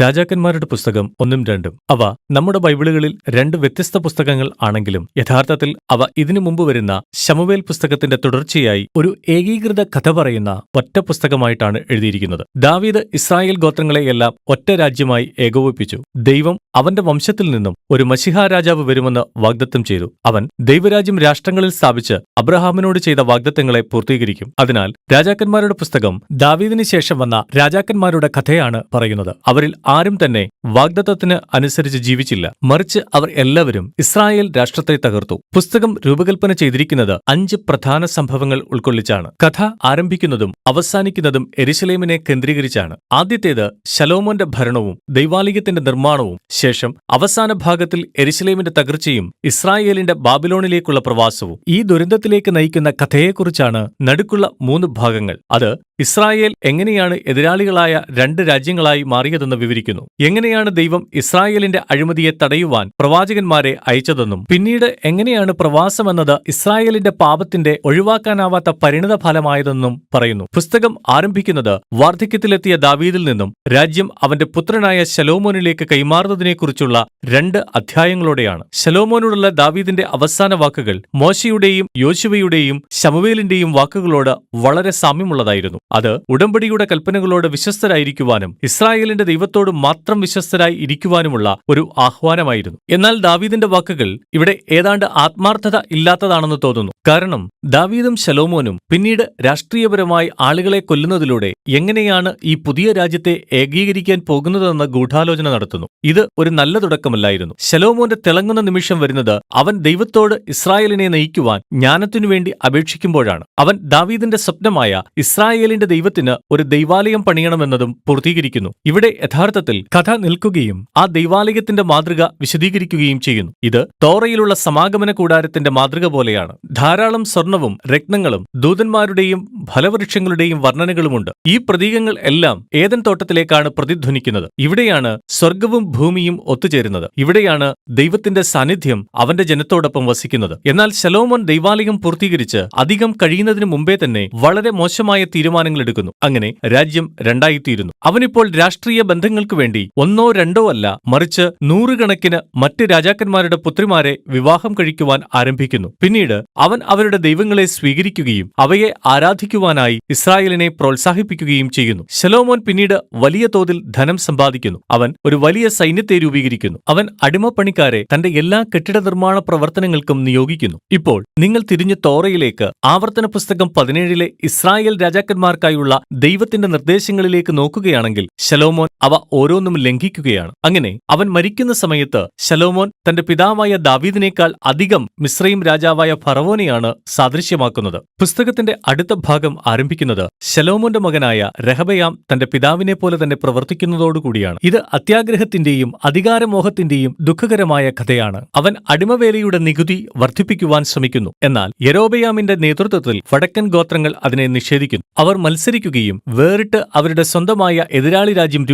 രാജാക്കന്മാരുടെ പുസ്തകം ഒന്നും രണ്ടും. അവ നമ്മുടെ ബൈബിളുകളിൽ രണ്ട് വ്യത്യസ്ത പുസ്തകങ്ങൾ ആണെങ്കിലും യഥാർത്ഥത്തിൽ അവ ഇതിനു മുമ്പ് വരുന്ന ശമുവേൽ പുസ്തകത്തിന്റെ തുടർച്ചയായി ഒരു ഏകീകൃത കഥ പറയുന്ന ഒറ്റ പുസ്തകമായിട്ടാണ് എഴുതിയിരിക്കുന്നത്. ദാവീദ് ഇസ്രായേൽ ഗോത്രങ്ങളെയെല്ലാം ഒറ്റ രാജ്യമായി ഏകോപിപ്പിച്ചു. ദൈവം അവന്റെ വംശത്തിൽ നിന്നും ഒരു മഷിഹ രാജാവ് വരുമെന്ന് വാഗ്ദത്തം ചെയ്തു. അവൻ ദൈവരാജ്യം രാഷ്ട്രങ്ങളിൽ സ്ഥാപിച്ച് അബ്രഹാമിനോട് ചെയ്ത വാഗ്ദത്തങ്ങളെ പൂർത്തീകരിക്കും. അതിനാൽ രാജാക്കന്മാരുടെ പുസ്തകം ദാവീദിന് ശേഷം വന്ന രാജാക്കന്മാരുടെ കഥയാണ് പറയുന്നത്. അവരിൽ ആരും തന്നെ വാഗ്ദത്തത്തിന് അനുസരിച്ച് ജീവിച്ചില്ല. മറിച്ച് അവർ എല്ലാവരും ഇസ്രായേൽ രാഷ്ട്രത്തെ തകർത്തു. പുസ്തകം രൂപകൽപ്പന ചെയ്തിരിക്കുന്നത് അഞ്ച് പ്രധാന സംഭവങ്ങൾ ഉൾക്കൊള്ളിച്ചാണ്. കഥ ആരംഭിക്കുന്നതും അവസാനിക്കുന്നതും എരിശലേമിനെ കേന്ദ്രീകരിച്ചാണ്. ആദ്യത്തേത് ശലോമോന്റെ ഭരണവും ദൈവാലയത്തിന്റെ നിർമ്മാണവും. ശേഷം അവസാന ഭാഗത്തിൽ എരിശലേമിന്റെ തകർച്ചയും ഇസ്രായേലിന്റെ ബാബിലോണിലേക്കുള്ള പ്രവാസവും. ഈ ദുരന്തത്തിലേക്ക് നയിക്കുന്ന കഥയെക്കുറിച്ചാണ് നടുക്കുള്ള മൂന്ന് ഭാഗങ്ങൾ. അത് ഇസ്രായേൽ എങ്ങനെയാണ് എതിരാളികളായ രണ്ട് രാജ്യങ്ങളായി മാറിയതെന്ന് വിവരിക്കുന്നു എങ്ങനെയാണ് ദൈവം ഇസ്രായേലിന്റെ അഴിമതിയെ തടയുവാൻ പ്രവാചകന്മാരെ അയച്ചതെന്നും പിന്നീട് എങ്ങനെയാണ് പ്രവാസമെന്നത് ഇസ്രായേലിന്റെ പാപത്തിന്റെ ഒഴിവാക്കാനാവാത്ത പരിണിത ഫലമായതെന്നും പറയുന്നു. പുസ്തകം ആരംഭിക്കുന്നത് വാർദ്ധക്യത്തിലെത്തിയ ദാവീദിൽ നിന്നും രാജ്യം അവന്റെ പുത്രനായ ശലോമോനിലേക്ക് കൈമാറുന്നതിനെക്കുറിച്ചുള്ള രണ്ട് അധ്യായങ്ങളോടെയാണ്. ശലോമോനോടുള്ള ദാവീദിന്റെ അവസാന വാക്കുകൾ മോശയുടെയും യോശുവയുടെയും ശമുവേലിന്റെയും വാക്കുകളോട് വളരെ സാമ്യമുള്ളതായിരുന്നു. അത് ഉടമ്പടിയുടെ കൽപ്പനകളോട് വിശ്വസ്തരായിരിക്കുവാനും ഇസ്രായേലിന്റെ ദൈവത്തോട് മാത്രം വിശ്വസ്തരായി ഇരിക്കുവാനുമുള്ള ഒരു ആഹ്വാനമായിരുന്നു. എന്നാൽ ദാവീദിന്റെ വാക്കുകൾ ഇവിടെ ഏതാണ്ട് ആത്മാർത്ഥത ഇല്ലാത്തതാണെന്ന് തോന്നുന്നു. കാരണം ദാവീദും ശലോമോനും പിന്നീട് രാഷ്ട്രീയപരമായി ആളുകളെ കൊല്ലുന്നതിലൂടെ എങ്ങനെയാണ് ഈ പുതിയ രാജ്യത്തെ ഏകീകരിക്കാൻ പോകുന്നതെന്ന ഗൂഢാലോചന നടത്തുന്നു. ഇത് ഒരു നല്ല തുടക്കമല്ലായിരുന്നു. ശലോമോന്റെ തിളങ്ങുന്ന നിമിഷം വരുന്നത് അവൻ ദൈവത്തോട് ഇസ്രായേലിനെ നയിക്കുവാൻ ജ്ഞാനത്തിനു വേണ്ടി അപേക്ഷിക്കുമ്പോഴാണ്. അവൻ ദാവീദിന്റെ സ്വപ്നമായ ഇസ്രായേലിന്റെ ദൈവത്തിന് ഒരു ദൈവാലയം പണിയണമെന്നതും പൂർത്തീകരിക്കുന്നു. ഇവിടെ യഥാർത്ഥത്തിൽ കഥ നിൽക്കുകയും ആ ദൈവാലയത്തിന്റെ മാതൃക വിശദീകരിക്കുകയും ചെയ്യുന്നു. ഇത് തോറയിലുള്ള സമാഗമന കൂടാരത്തിന്റെ മാതൃക പോലെയാണ്. ധാരാളം സ്വർണവും രത്നങ്ങളും ദൂതന്മാരുടെയും ഫലവൃക്ഷങ്ങളുടെയും വർണനകളുമുണ്ട്. ഈ പ്രതീകങ്ങൾ എല്ലാം ഏതൻ തോട്ടത്തിലേക്കാണ് പ്രതിധ്വനിക്കുന്നത്. ഇവിടെയാണ് സ്വർഗവും ഭൂമിയും ഒത്തുചേരുന്നത്. ഇവിടെയാണ് ദൈവത്തിന്റെ സാന്നിധ്യം അവന്റെ ജനത്തോടൊപ്പം വസിക്കുന്നത്. എന്നാൽ ശലോമോൻ ദൈവാലയം പൂർത്തീകരിച്ച് അധികം കഴിയുന്നതിന് മുമ്പേ തന്നെ വളരെ മോശമായ തീരുമാനങ്ങൾ എടുക്കുന്നു. അങ്ങനെ രാജ്യം രണ്ടായിത്തീരുന്നു. അവനിപ്പോൾ രാഷ്ട്രീയ ബന്ധങ്ങൾക്ക് വേണ്ടി ഒന്നോ രണ്ടോ അല്ല മറിച്ച് നൂറുകണക്കിന് മറ്റ് രാജാക്കന്മാരുടെ പുത്രിമാരെ വിവാഹം കഴിക്കുവാൻ ആരംഭിക്കുന്നു. പിന്നീട് അവൻ അവരുടെ ദൈവങ്ങളെ സ്വീകരിക്കുകയും അവയെ ആരാധിക്കുവാനായി ഇസ്രായേലിനെ പ്രോത്സാഹിപ്പിക്കുകയും ചെയ്യുന്നു. ശലോമോൻ പിന്നീട് വലിയ തോതിൽ ധനം സമ്പാദിക്കുന്നു. അവൻ ഒരു വലിയ സൈന്യത്തെ രൂപീകരിക്കുന്നു. അവൻ അടിമപ്പണിക്കാരെ തന്റെ എല്ലാ കെട്ടിട നിർമ്മാണ പ്രവർത്തനങ്ങൾക്കും നിയോഗിക്കുന്നു. ഇപ്പോൾ നിങ്ങൾ തിരിഞ്ഞു തോറയിലേക്ക് ആവർത്തന പുസ്തകം പതിനേഴിലെ ഇസ്രായേൽ രാജാക്കന്മാർക്കായുള്ള ദൈവത്തിന്റെ നിർദ്ദേശങ്ങളിലേക്ക് നോക്കുകയാണെങ്കിൽ ശലോമോൻ അവ ഓരോന്നും ലംഘിക്കുകയാണ്. അങ്ങനെ അവൻ മരിക്കുന്ന സമയത്ത് ശലോമോൻ തന്റെ പിതാവായ ദാവീദിനേക്കാൾ അധികം മിശ്രയും രാജാവായ ഫറവോനെയാണ് സാദൃശ്യമാക്കുന്നത്. പുസ്തകത്തിന്റെ അടുത്ത ഭാഗം ആരംഭിക്കുന്നത് ശലോമോന്റെ മകനായ രഹബയാം തന്റെ പിതാവിനെ പോലെ തന്നെ പ്രവർത്തിക്കുന്നതോടുകൂടിയാണ് ഇത് അത്യാഗ്രഹത്തിന്റെയും അധികാരമോഹത്തിന്റെയും ദുഃഖകരമായ കഥയാണ്. അവൻ അടിമവേലയുടെ നികുതി വർദ്ധിപ്പിക്കുവാൻ ശ്രമിക്കുന്നു. എന്നാൽ യരോബയാമിന്റെ നേതൃത്വത്തിൽ വടക്കൻ ഗോത്രങ്ങൾ അതിനെ നിഷേധിക്കുന്നു. അവർ മത്സരിക്കുകയും വേറിട്ട് അവരുടെ സ്വന്തമായ എതിരാളി രാജ്യം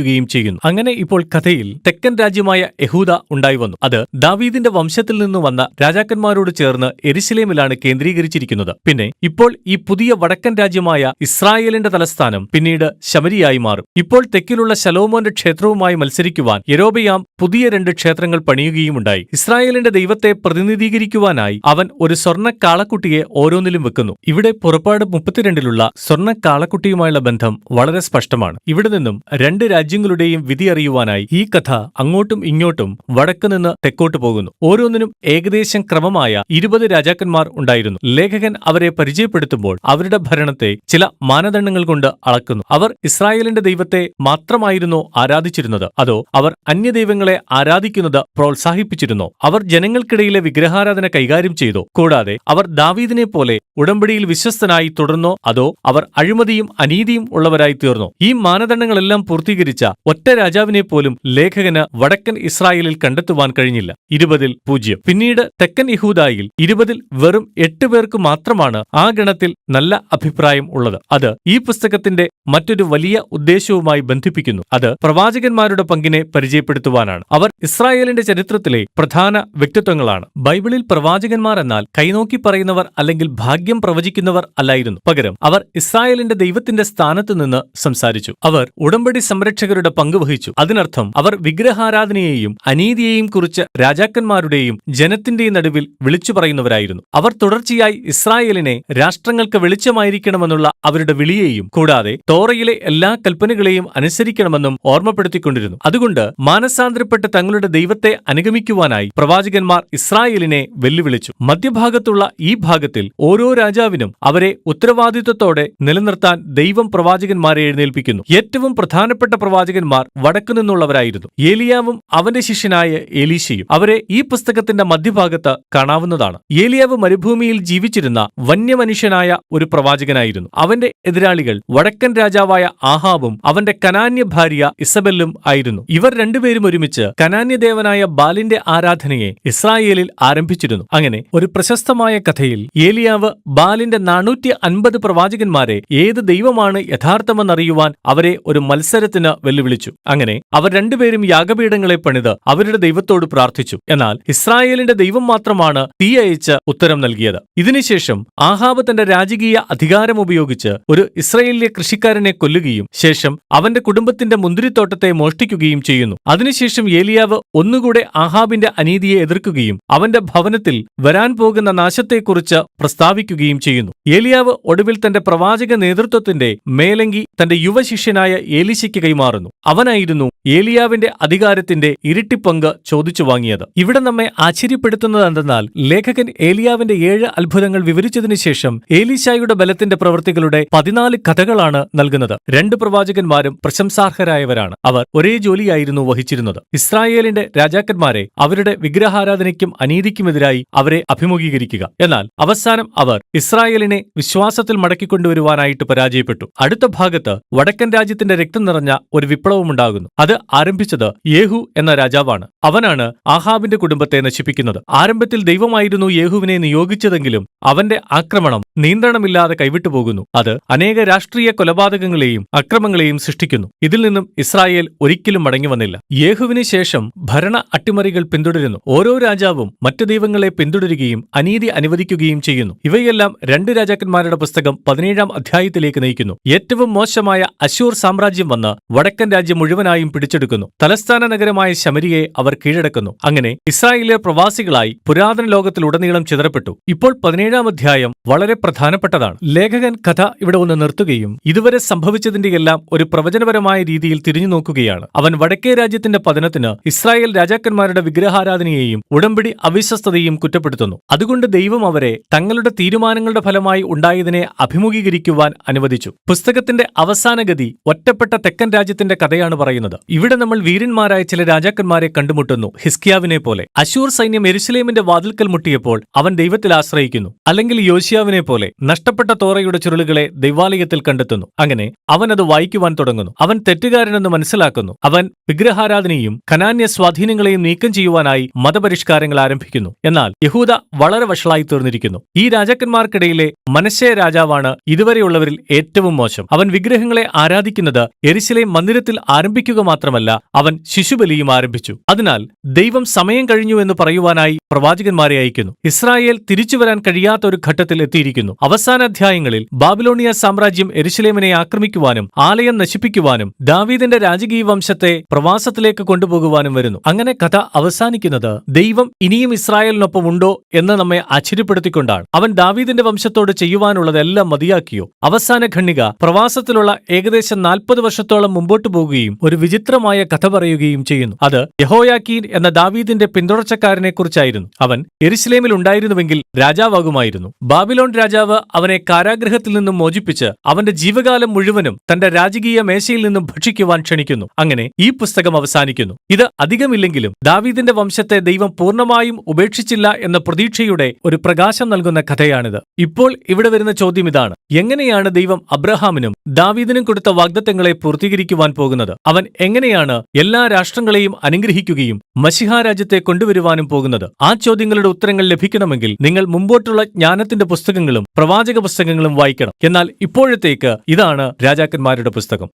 രൂപീകരിക്കുകയും ചെയ്യുന്നു. അങ്ങനെ ഇപ്പോൾ കഥയിൽ തെക്കൻ രാജ്യമായ യഹൂദ ഉണ്ടായി വന്നു. അത് ദാവീദിന്റെ വംശത്തിൽ നിന്ന് വന്ന രാജാക്കന്മാരോട് ചേർന്ന് എരിശിലേമിലാണ് കേന്ദ്രീകരിച്ചിരിക്കുന്നത്. പിന്നെ ഇപ്പോൾ ഈ പുതിയ വടക്കൻ രാജ്യമായ ഇസ്രായേലിന്റെ തലസ്ഥാനം പിന്നീട് ശബരിയായി മാറും. ഇപ്പോൾ തെക്കിലുള്ള ശലോമോന്റെ ക്ഷേത്രവുമായി മത്സരിക്കുവാൻ യരോബയാം പുതിയ രണ്ട് ക്ഷേത്രങ്ങൾ പണിയുകയുമുണ്ടായി ഇസ്രായേലിന്റെ ദൈവത്തെ പ്രതിനിധീകരിക്കുവാനായി അവൻ ഒരു സ്വർണ കാളക്കുട്ടിയെ ഓരോന്നിലും വെക്കുന്നു. ഇവിടെ പുറപ്പാട് മുപ്പത്തിരണ്ടിലുള്ള സ്വർണ കാളക്കുട്ടിയുമായുള്ള ബന്ധം വളരെ സ്പഷ്ടമാണ്. ഇവിടെ നിന്നും രണ്ട് രാജ്യങ്ങളുടെയും വിധി അറിയുവാനായി ഈ കഥ അങ്ങോട്ടും ഇങ്ങോട്ടും വടക്ക് നിന്ന് തെക്കോട്ട് പോകുന്നു. ഓരോന്നിനും ഏകദേശം ക്രമമായ ഇരുപത് രാജാക്കന്മാർ ഉണ്ടായിരുന്നു. ലേഖകൻ അവരെ പരിചയപ്പെടുത്തുമ്പോൾ അവരുടെ ഭരണത്തെ ചില മാനദണ്ഡങ്ങൾ കൊണ്ട് അളക്കുന്നു. അവർ ഇസ്രായേലിന്റെ ദൈവത്തെ മാത്രമായിരുന്നോ ആരാധിച്ചിരുന്നത്. അതോ അവർ അന്യദൈവങ്ങളെ ആരാധിക്കുന്നത് പ്രോത്സാഹിപ്പിച്ചിരുന്നോ? അവർ ജനങ്ങൾക്കിടയിലെ വിഗ്രഹാരാധന കൈകാര്യം ചെയ്തോ? കൂടാതെ അവർ ദാവീദിനെ പോലെ ഉടമ്പടിയിൽ വിശ്വസ്തനായി തുടർന്നോ? അതോ അവർ അഴിമതിയും അനീതിയും ഉള്ളവരായി തീർന്നോ? ഈ മാനദണ്ഡങ്ങളെല്ലാം പൂർത്തീകരിച്ച ഒറ്റ രാജാവിനെ പോലും ലേഖകന് വടക്കൻ ഇസ്രായേലിൽ കണ്ടെത്തുവാൻ കഴിഞ്ഞില്ല. ഇരുപതിൽ പൂജ്യം. പിന്നീട് തെക്കൻ യഹൂദായിൽ ഇരുപതിൽ വെറും എട്ട് പേർക്ക് മാത്രമാണ് ആ ഗണത്തിൽ നല്ല അഭിപ്രായം ഉള്ളത്. അത് ഈ പുസ്തകത്തിന്റെ മറ്റൊരു വലിയ ഉദ്ദേശവുമായി ബന്ധിപ്പിക്കുന്നു. അത് പ്രവാചകന്മാരുടെ പങ്കിനെ പരിചയപ്പെടുത്തുവാനാണ്. അവർ ഇസ്രായേലിന്റെ ചരിത്രത്തിലെ പ്രധാന വ്യക്തിത്വങ്ങളാണ്. ബൈബിളിൽ പ്രവാചകന്മാർ എന്നാൽ കൈനോക്കി പറയുന്നവർ അല്ലെങ്കിൽ ഭാഗ്യം പ്രവചിക്കുന്നവർ അല്ലായിരുന്നു. പകരം അവർ ഇസ്രായേലിന്റെ ദൈവത്തിന്റെ സ്ഥാനത്ത് നിന്ന് സംസാരിച്ചു. അവർ ഉടമ്പടി സംരക്ഷകർ പ്രവാചകരുടെ പങ്ക് വഹിച്ചു. അതിനർത്ഥം അവർ വിഗ്രഹാരാധനയെയും അനീതിയെയും കുറിച്ച് രാജാക്കന്മാരുടെയും ജനത്തിന്റെയും നടുവിൽ വിളിച്ചു പറയുന്നവരായിരുന്നു. അവർ തുടർച്ചയായി ഇസ്രായേലിനെ രാഷ്ട്രങ്ങൾക്ക് വെളിച്ചമായിരിക്കണമെന്നുള്ള അവരുടെ വിളിയെയും കൂടാതെ തോറയിലെ എല്ലാ കൽപ്പനകളെയും അനുസരിക്കണമെന്നും ഓർമ്മപ്പെടുത്തിക്കൊണ്ടിരുന്നു. അതുകൊണ്ട് മാനസാന്തരപ്പെട്ട് തങ്ങളുടെ ദൈവത്തെ അനുഗമിക്കുവാനായി പ്രവാചകന്മാർ ഇസ്രായേലിനെ വെല്ലുവിളിച്ചു. മധ്യഭാഗത്തുള്ള ഈ ഭാഗത്തിൽ ഓരോ രാജാവിനും അവരെ ഉത്തരവാദിത്വത്തോടെ നിലനിർത്താൻ ദൈവം പ്രവാചകന്മാരെ എഴുന്നേൽപ്പിക്കുന്നു. ഏറ്റവും പ്രധാനപ്പെട്ട പ്രവാചകന്മാർ വടക്കു നിന്നുള്ളവരായിരുന്നു. ഏലിയാവും അവന്റെ ശിഷ്യനായ എലീശയും അവരെ ഈ പുസ്തകത്തിന്റെ മധ്യഭാഗത്ത് കാണാവുന്നതാണ്. ഏലിയാവ് മരുഭൂമിയിൽ ജീവിച്ചിരുന്ന വന്യമനുഷ്യനായ ഒരു പ്രവാചകനായിരുന്നു. അവന്റെ എതിരാളികൾ വടക്കൻ രാജാവായ ആഹാബും അവന്റെ കനാന്യ ഭാര്യ ഇസബെല്ലും ആയിരുന്നു. ഇവർ രണ്ടുപേരും ഒരുമിച്ച് കനാന്യദേവനായ ബാലിന്റെ ആരാധനയെ ഇസ്രായേലിൽ ആരംഭിച്ചിരുന്നു. അങ്ങനെ ഒരു പ്രശസ്തമായ കഥയിൽ ഏലിയാവ് ബാലിന്റെ നാനൂറ്റി അൻപത് പ്രവാചകന്മാരെ ഏത് ദൈവമാണ് യഥാർത്ഥമെന്നറിയുവാൻ അവരെ ഒരു മത്സരത്തിന് വെല്ലുവിളിച്ചു. അങ്ങനെ അവർ രണ്ടുപേരും യാഗപീഠങ്ങളെ പണിത് അവരുടെ ദൈവത്തോട് പ്രാർത്ഥിച്ചു. എന്നാൽ ഇസ്രായേലിന്റെ ദൈവം മാത്രമാണ് തീ അയച്ച് ഉത്തരം നൽകിയത്. ഇതിനുശേഷം ആഹാബ് തന്റെ രാജകീയ അധികാരം ഉപയോഗിച്ച് ഒരു ഇസ്രായേലിലെ കൃഷിക്കാരനെ കൊല്ലുകയും ശേഷം അവന്റെ കുടുംബത്തിന്റെ മുന്തിരിത്തോട്ടത്തെ മോഷ്ടിക്കുകയും ചെയ്യുന്നു. അതിനുശേഷം ഏലിയാവ് ഒന്നുകൂടെ ആഹാബിന്റെ അനീതിയെ എതിർക്കുകയും അവന്റെ ഭവനത്തിൽ വരാൻ പോകുന്ന നാശത്തെക്കുറിച്ച് പ്രസ്താവിക്കുകയും ചെയ്യുന്നു. ഏലിയാവ് ഒടുവിൽ തന്റെ പ്രവാചക നേതൃത്വത്തിന്റെ മേലങ്കി തന്റെ യുവശിഷ്യനായ ഏലിശയ്ക്ക് കൈമാറുന്നു. അവനായിരുന്നു ഏലിയാവിന്റെ അധികാരത്തിന്റെ ഇരട്ടിപ്പങ്ക് ചോദിച്ചു വാങ്ങിയത്. ഇവിടെ നമ്മെ ആശ്ചര്യപ്പെടുത്തുന്നത് എന്തെന്നാൽ ലേഖകൻ ഏലിയാവിന്റെ ഏഴ് അത്ഭുതങ്ങൾ വിവരിച്ചതിനു ശേഷം ഏലിശായുടെ ബലത്തിന്റെ പ്രവൃത്തികളുടെ പതിനാല് കഥകളാണ് നൽകുന്നത്. രണ്ട് പ്രവാചകന്മാരും പ്രശംസാർഹരായവരാണ്. അവർ ഒരേ ജോലിയായിരുന്നു വഹിച്ചിരുന്നത്. ഇസ്രായേലിന്റെ രാജാക്കന്മാരെ അവരുടെ വിഗ്രഹാരാധനയ്ക്കും അനീതിക്കുമെതിരായി അവരെ അഭിമുഖീകരിക്കുക. എന്നാൽ അവസാനം അവർ ഇസ്രായേലിനെ വിശ്വാസത്തിൽ മടക്കിക്കൊണ്ടുവരുവാനായിട്ട് പരാജയപ്പെട്ടു. അടുത്ത ഭാഗത്ത് വടക്കൻ രാജ്യത്തിന്റെ രക്തം നിറഞ്ഞ ഒരു വിപ്ലവമുണ്ടാകുന്നു അത് ആരംഭിച്ചത് യേഹു എന്ന രാജാവാണ്. അവനാണ് ആഹാബിന്റെ കുടുംബത്തെ നശിപ്പിക്കുന്നത്. ആരംഭത്തിൽ ദൈവമായിരുന്നു യേഹുവിനെ നിയോഗിച്ചതെങ്കിലും അവന്റെ ആക്രമണം നിയന്ത്രണമില്ലാതെ കൈവിട്ടുപോകുന്നു അത് അനേക രാഷ്ട്രീയ കൊലപാതകങ്ങളെയും അക്രമങ്ങളെയും സൃഷ്ടിക്കുന്നു. ഇതിൽ നിന്നും ഇസ്രായേൽ ഒരിക്കലും മടങ്ങി വന്നില്ല. യേഹുവിന് ശേഷം ഭരണ അട്ടിമറികൾ പിന്തുടരുന്നു. ഓരോ രാജാവും മറ്റു ദൈവങ്ങളെ പിന്തുടരുകയും അനീതി അനുവദിക്കുകയും ചെയ്യുന്നു. ഇവയെല്ലാം രണ്ട് രാജാക്കന്മാരുടെ പുസ്തകം പതിനേഴാം അധ്യായത്തിലേക്ക് നയിക്കുന്നു. ഏറ്റവും മോശമായ അശൂർ സാമ്രാജ്യം വന്ന് വടക്കൻ രാജ്യം മുഴുവനായും പിടിച്ചെടുക്കുന്നു. തലസ്ഥാന നഗരമായ ശമരിയെ അവർ കീഴടക്കുന്നു. അങ്ങനെ ഇസ്രായേലിലെ പ്രവാസികളായി പുരാതന ലോകത്തിലുടനീളം ചിതറപ്പെട്ടു. ഇപ്പോൾ പതിനേഴാം അധ്യായം വളരെ പ്രധാനപ്പെട്ടതാണ്. ലേഖകൻ കഥ ഇവിടെ ഒന്ന് നിർത്തുകയും ഇതുവരെ സംഭവിച്ചതിന്റെയെല്ലാം ഒരു പ്രവചനപരമായ രീതിയിൽ തിരിഞ്ഞു നോക്കുകയാണ്. അവൻ വടക്കേ രാജ്യത്തിന്റെ പതനത്തിന് ഇസ്രായേൽ രാജാക്കന്മാരുടെ വിഗ്രഹാരാധനയെയും ഉടമ്പടി അവിശ്വസ്തതയും കുറ്റപ്പെടുത്തുന്നു. അതുകൊണ്ട് ദൈവം അവരെ തങ്ങളുടെ തീരുമാനങ്ങളുടെ ഫലമായി ഉണ്ടായതിനെ അഭിമുഖീകരിക്കുവാൻ അനുവദിച്ചു. പുസ്തകത്തിന്റെ അവസാനഗതി ഒറ്റപ്പെട്ട തെക്കൻ രാജ്യത്തിന്റെ കഥയാണ് പറയുന്നത്. ഇവിടെ നമ്മൾ വീരന്മാരായ ചില രാജാക്കന്മാരെ കണ്ടുമുട്ടുന്നു ഹിസ്കിയാവിനെ പോലെ. അശൂർ സൈന്യം എരുസലേമിന്റെ വാതിൽക്കൽ മുട്ടിയപ്പോൾ അവൻ ദൈവത്തിൽ ആശ്രയിക്കുന്നു. അല്ലെങ്കിൽ യോശിയാവിനെ പോലെ നഷ്ടപ്പെട്ട തോറയുടെ ചുരുളുകളെ ദൈവാലയത്തിൽ കണ്ടെത്തുന്നു. അങ്ങനെ അവൻ അത് വായിക്കുവാൻ തുടങ്ങുന്നു. അവൻ തെറ്റുകാരനെന്ന് മനസ്സിലാക്കുന്നു. അവൻ വിഗ്രഹാരാധനയും കനാന്യ സ്വാധീനങ്ങളെയും നീക്കം ചെയ്യുവാനായി മതപരിഷ്കാരങ്ങൾ ആരംഭിക്കുന്നു. എന്നാൽ യഹൂദ വളരെ വഷളായി തീർന്നിരിക്കുന്നു. ഈ രാജാക്കന്മാർക്കിടയിലെ മനശ്ശേ രാജാവാണ് ഇതുവരെയുള്ളവരിൽ ഏറ്റവും മോശം. അവൻ വിഗ്രഹങ്ങളെ ആരാധിക്കുന്നത് എരിശിലെ മന്ദിരത്തിൽ ആരംഭിക്കുക മാത്രമല്ല അവൻ ശിശുബലിയും ആരംഭിച്ചു. അതിനാൽ ദൈവം സമയം കഴിഞ്ഞു എന്ന് പറയുവാനായി പ്രവാചകന്മാരെ അയക്കുന്നു. ഇസ്രായേൽ തിരിച്ചു വരാൻ കഴിയാത്ത ഒരു ഘട്ടത്തിൽ എത്തിയിരിക്കുന്നു. അവസാന അധ്യായങ്ങളിൽ ബാബിലോണിയ സാമ്രാജ്യം എരുശലേമിനെ ആക്രമിക്കുവാനും ആലയം നശിപ്പിക്കുവാനും ദാവീദിന്റെ രാജകീയ വംശത്തെ പ്രവാസത്തിലേക്ക് കൊണ്ടുപോകുവാനും വരുന്നു. അങ്ങനെ കഥ അവസാനിക്കുന്നത് ദൈവം ഇനിയും ഇസ്രായേലിനൊപ്പം ഉണ്ടോ എന്ന് നമ്മെ ആശ്ചര്യപ്പെടുത്തിക്കൊണ്ടാണ്. അവൻ ദാവീദിന്റെ വംശത്തോട് ചെയ്യുവാനുള്ളതെല്ലാം മതിയാക്കിയോ? അവസാന ഖണ്ണിക പ്രവാസത്തിലുള്ള ഏകദേശം നാൽപ്പത് വർഷത്തോളം മുമ്പോട്ടു പോകുകയും ഒരു വിചിത്രമായ കഥ പറയുകയും ചെയ്യുന്നു. അത് യഹോയാക്കീൻ എന്ന ദാവീദിന്റെ പിന്തുടർച്ചക്കാരനെ കുറിച്ചായിരുന്നു അവൻ എരുസലേമിൽ ഉണ്ടായിരുന്നുവെങ്കിൽ രാജാവാകുമായിരുന്നു. ബാബിലോൺ രാജാവ് അവനെ കാരാഗ്രഹത്തിൽ നിന്നും മോചിപ്പിച്ച് അവന്റെ ജീവകാലം മുഴുവനും തന്റെ രാജകീയ മേശയിൽ നിന്നും ഭക്ഷിക്കുവാൻ ക്ഷണിക്കുന്നു. അങ്ങനെ ഈ പുസ്തകം അവസാനിക്കുന്നു. ഇത് അധികമില്ലെങ്കിലും ദാവീദിന്റെ വംശത്തെ ദൈവം പൂർണമായും ഉപേക്ഷിച്ചില്ല എന്ന പ്രതീക്ഷയുടെ ഒരു പ്രകാശം നൽകുന്ന കഥയാണിത്. ഇപ്പോൾ ഇവിടെ വരുന്ന ചോദ്യം ഇതാണ്. എങ്ങനെയാണ് ദൈവം അബ്രഹാമിനും ദാവീദിനും കൊടുത്ത വാഗ്ദത്തങ്ങളെ പൂർത്തീകരിക്കുവാൻ പോകുന്നത്. അവൻ എങ്ങനെയാണ് എല്ലാ രാഷ്ട്രങ്ങളെയും അനുഗ്രഹിക്കുകയും മഷിഹ രാജ്യത്തെ കൊണ്ടുവരുവാനും പോകുന്നത്? ആ ചോദ്യങ്ങളുടെ ഉത്തരങ്ങൾ ലഭിക്കണമെങ്കിൽ നിങ്ങൾ മുമ്പോട്ടുള്ള ജ്ഞാനത്തിന്റെ പുസ്തകങ്ങളും പ്രവാചക പുസ്തകങ്ങളും വായിക്കണം. എന്നാൽ ഇപ്പോഴത്തേക്ക് ഇതാണ് രാജാക്കന്മാരുടെ പുസ്തകം.